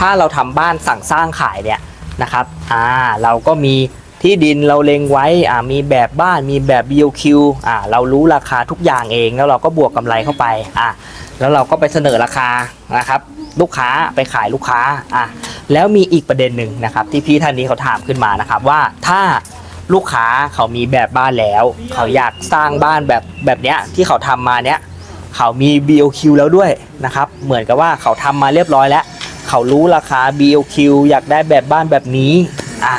ถ้าเราทำบ้านสั่งสร้างขายเนี่ยนะครับอ่าเราก็มีที่ดินเราเล็งไว้อ่ามีแบบบ้านมีแบบ BOQ อ่าเรารู้ราคาทุกอย่างเองแล้วเราก็บวกกำไรเข้าไปอ่าแล้วเราก็ไปเสนอราคานะครับลูกค้าไปขายลูกค้าอะแล้วมีอีกประเด็นหนึ่งนะครับ ที่พี่ท่านนี้เขาถามขึ้นมานะครับว่าถ้าลูกค้าเขามีแบบบ้านแล้ว เขาอยากสร้างบ้านแบบแบบเนี้ยที่เขาทำมาเนี้ยเขามี BOQ แล้วด้วยนะครับ เหมือนกับว่าเขาทำมาเรียบร้อยแล้ว เขารู้ราคา BOQ อยากได้แบบบ้านแบบนี้อะ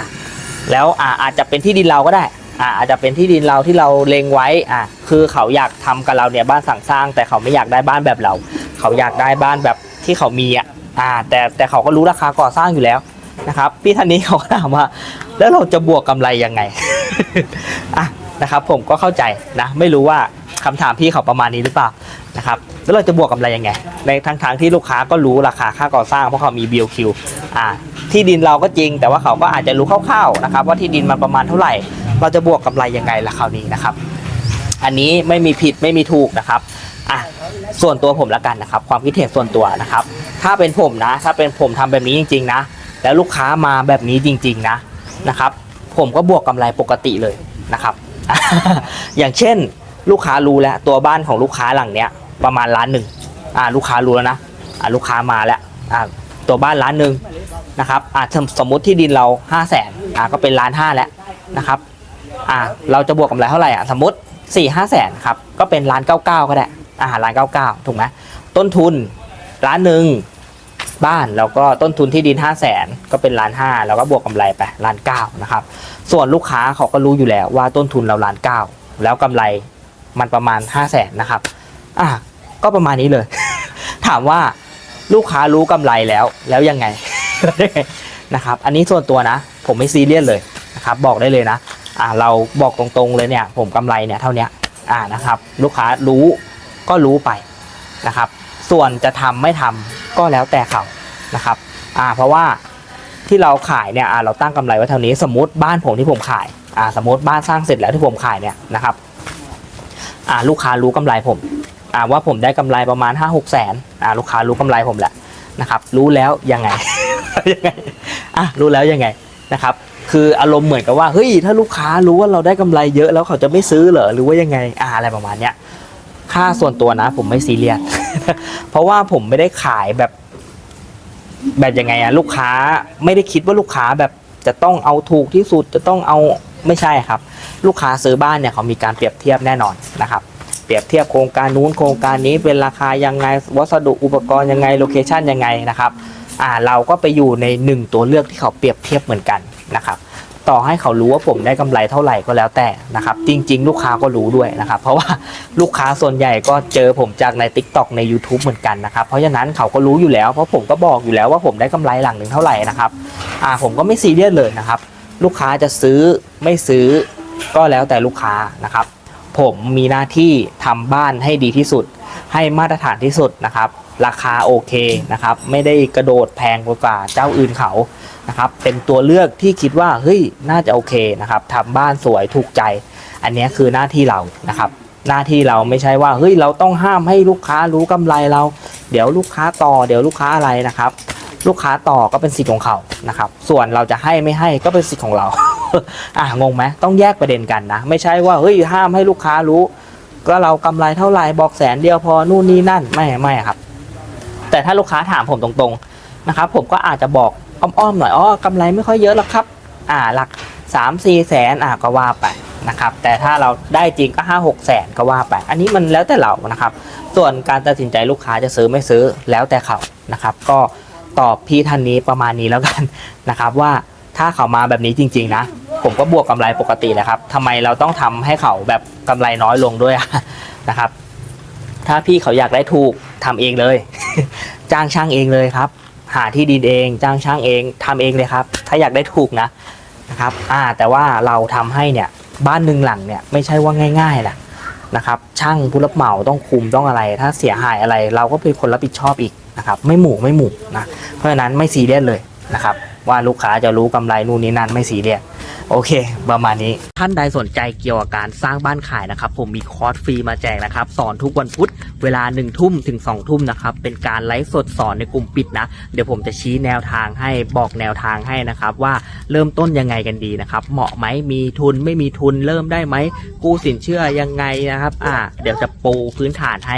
แล้วอะอาจจะเป็นที่ดินเราก็ได้อะอาจจะเป็นที่ดินเราที่เราเล็งไว้อะคือเขาอยากทำกับเราเนี่ยบ้านสั่งสร้าง แต่เขาไม่อยากได้บ้านแบบเรา เขาอยากได้บ้านแบบที่เขามีอะอ่าแต่แต่เขาก็รู้ราคาก่อสร้างอยู่แล้วนะครับพี่ท่านนี้เขาก็ถามว่า แล้วเราจะบวกกำไรยังไงอะนะครับผมก็เข้าใจนะไม่รู้ว่าคำถามพี่เขาประมาณนี้หรือเปล่า นะครับแล้วเราจะบวกกำไรยังไง ในทั้งทางที่ลูกค้าก็รู้ราคาค่าก่อสร้างเพราะเขามี BOQ อ่าที่ดินเราก็จริง แต่ว่าเขาก็อาจจะรู้คร่าวๆนะครับว่าที่ดินมันประมาณเท่าไหร่ เราจะบวกกำไรยังไงล่ะคราวนี้นะครับ อันนี้ไม่มีผิดไม่มีถูกนะครับอะส่วนตัวผมละกันนะครับ ความคิดเห็นส่วนตัวนะครับ ถ้าเป็นผมนะ ถ้าเป็นผมทำแบบนี้จริง ๆ นะ แล้วลูกค้ามาแบบนี้จริง ๆ นะนะครับ ผมก็บวกกำไรปกติเลยนะครับ อย่างเช่นลูกค้ารู้แล้วตัวบ้านของลูกค้าหลังเนี้ย ประมาณล้านหนึ่งอ่าลูกค้ารู้แล้วนะอ่าลูกค้ามาแล้วอ่าตัวบ้านล้านหนึ่งนะครับอ่าสมมติที่ดินเรา5 0 0แสนอ่าก็เป็นล้านห้าแล้วนะครับอ่าเราจะบวกกำไรเท่าไหร่อะสมมติ4ี่ห้าแสนครับก็เป็นล้านเก้าเก้าก็ได้อ่าล้านเก้าเก้าถูกไหมต้นทุนล้านหนึ่งบ้านแล้วก็ต้นทุนที่ดิน5 0 0แสนก็เป็นล้านห้าแล้วก็บวกกำไรไปล้านเก้านะครับส่วนลูกค้าเขาก็รู้อยู่แล้วว่าต้นทุนเราล้านเก้าแล้วกำไรมันประมาณ 5 0 0แสนนะครับอะ ก็ประมาณนี้เลย ถามว่าลูกค้ารู้กำไรแล้ว แล้วยังไงนะครับ อันนี้ส่วนตัวนะ ผมไม่ซีเรียสเลยนะครับ บอกได้เลยนะ อ่า เราบอกตรงๆเลยเนี่ย ผมกำไรเนี่ยเท่านี้อ่านะครับ ลูกค้ารู้ก็รู้ไปนะครับ ส่วนจะทำไม่ทำก็แล้วแต่เขานะครับ อ่า เพราะว่าที่เราขายเนี่ย อ่า เราตั้งกำไรไว้เท่านี้ สมมติบ้านผมที่ผมขาย อ่า สมมติบ้านสร้างเสร็จแล้วที่ผมขายเนี่ยนะครับ อ่า ลูกค้ารู้กำไรผม อ่าว่าผมได้กำไรประมาณ 5 6 แสนอ่าลูกค้ารู้กำไรผมแหละนะครับ รู้แล้วยังไงยังไงอะรู้แล้วยังไงนะครับ คืออารมณ์เหมือนกับว่าเฮ้ยถ้าลูกค้ารู้ว่าเราได้กำไรเยอะแล้วเขาจะไม่ซื้อเหรอหรือว่ายังไงอ่าอะไรประมาณเนี้ยค่าส่วนตัวนะ ผมไม่ซีเรียสเพราะว่าผมไม่ได้ขายแบบ แบบยังไงอะลูกค้าไม่ได้คิดว่าลูกค้าแบบจะต้องเอาถูกที่สุดจะต้องเอาไม่ใช่ครับ ลูกค้าซื้อบ้านเนี่ยเขามีการเปรียบเทียบแน่นอนนะครับ รียบเทียบโครงการนู้นโครงการนี้เป็นราคายังไงวัสดุอุปกรณ์ยังไงโลเคชันยังไงนะครับอ่าเราก็ไปอยู่ในหนึ่งตัวเลือกที่เขาเปรียบเทียบเหมือนกันนะครับต่อให้เขารู้ว่าผมได้กำไรเท่าไหร่ก็แล้วแต่นะครับจริง ๆ ลูกค้าก็รู้ด้วยนะครับ เพราะว่าลูกค้าส่วนใหญ่ก็เจอผมจากใน Tik t o อกใน YouTube เหมือนกันนะครับ เพราะฉะนั้นเขาก็รู้อยู่แล้ว เพราะผมก็บอกอยู่แล้วว่าผมได้กำไรหลังหนึ่งเท่าไหร่นะครับอ่าผมก็ไม่ซีเรียสเลยนะครับ ลูกค้าจะซื้อไม่ซื้อก็แล้วแต่ลูกค้านะครับ ผมมีหน้าที่ทำบ้านให้ดีที่สุด ให้มาตรฐานที่สุดนะครับ ราคาโอเคนะครับ ไม่ได้กระโดดแพงกว่าเจ้าอื่นเขานะครับ เป็นตัวเลือกที่คิดว่าเฮ้ยน่าจะโอเคนะครับทำบ้านสวยถูกใจ อันนี้คือหน้าที่เรานะครับ หน้าที่เราไม่ใช่ว่าเฮ้ยเราต้องห้ามให้ลูกค้ารู้กำไรเรา เดี๋ยวลูกค้าต่อเดี๋ยวลูกค้าอะไรนะครับ ลูกค้าต่อก็เป็นสิทธิ์ของเขานะครับ ส่วนเราจะให้ไม่ให้ก็เป็นสิทธิ์ของเรา อะงงไหมต้องแยกประเด็นกันนะ ไม่ใช่ว่าเฮ้ยห้ามให้ลูกค้ารู้ ก็เรากำไรเท่าไหร่บอกแสนเดียวพอนู่นนี่นั่นไม่ไม่ครับ แต่ถ้าลูกค้าถามผมตรงๆนะครับ ผมก็อาจจะบอกอ้อมๆหน่อยอ๋อกำไรไม่ค่อยเยอะหรอกครับ อ่าหลัก3 4แสนอะก็ว่าไปนะครับแต่ถ้าเราได้จริงก็5 6แสนก็ว่าไปอันนี้มันแล้วแต่เรานะครับ ส่วนการตัดสินใจลูกค้าจะซื้อไม่ซื้อแล้วแต่เขานะครับ ก็ ตอบพี่ท่านนี้ประมาณนี้แล้วกันนะครับว่าถ้าเขามาแบบนี้จริง ๆ นะ ผมก็บวกกำไรปกติแหละครับทำไมเราต้องทำให้เขาแบบกำไรน้อยลงด้วยนะครับ ถ้าพี่เขาอยากได้ถูกทำเองเลย จ้างช่างเองเลยครับ หาที่ดินเอง จ้างช่างเองทำเองเลยครับ ถ้าอยากได้ถูกนะนะครับอ่าแต่ว่าเราทำให้เนี่ยบ้านหนึ่งหลังเนี่ยไม่ใช่ว่าง่ายๆนะ นะครับช่างผู้รับเหมาต้องคุมต้องอะไร ถ้าเสียหายอะไรเราก็เป็นคนรับผิดชอบอีกนะครับไม่หมู่ไม่หมู่นะเพราะฉะนั้นไม่ซีเรียสเลยนะครับ ว่าลูกค้าจะรู้กำไรนู่นนี่นั่นไม่ซีเรียสโอเค ประมาณนี้ท่านใดสนใจเกี่ยวกับการสร้างบ้านขายนะครับ ผมมีคอร์สฟรีมาแจกนะครับ สอนทุกวันพุธเวลา1นึ่ทุ่มถึง2องทุ่มนะครับ เป็นการไลฟ์สดสอนในกลุ่มปิดนะ เดี๋ยวผมจะชี้แนวทางให้บอกแนวทางให้นะครับ ว่าเริ่มต้นยังไงกันดีนะครับ เหมาะไหมมีทุนไม่มีทุนเริ่มได้ไหมกู้สินเชื่อยังไงนะครับ อ่า เดี๋ยวจะปูพื้นฐานให้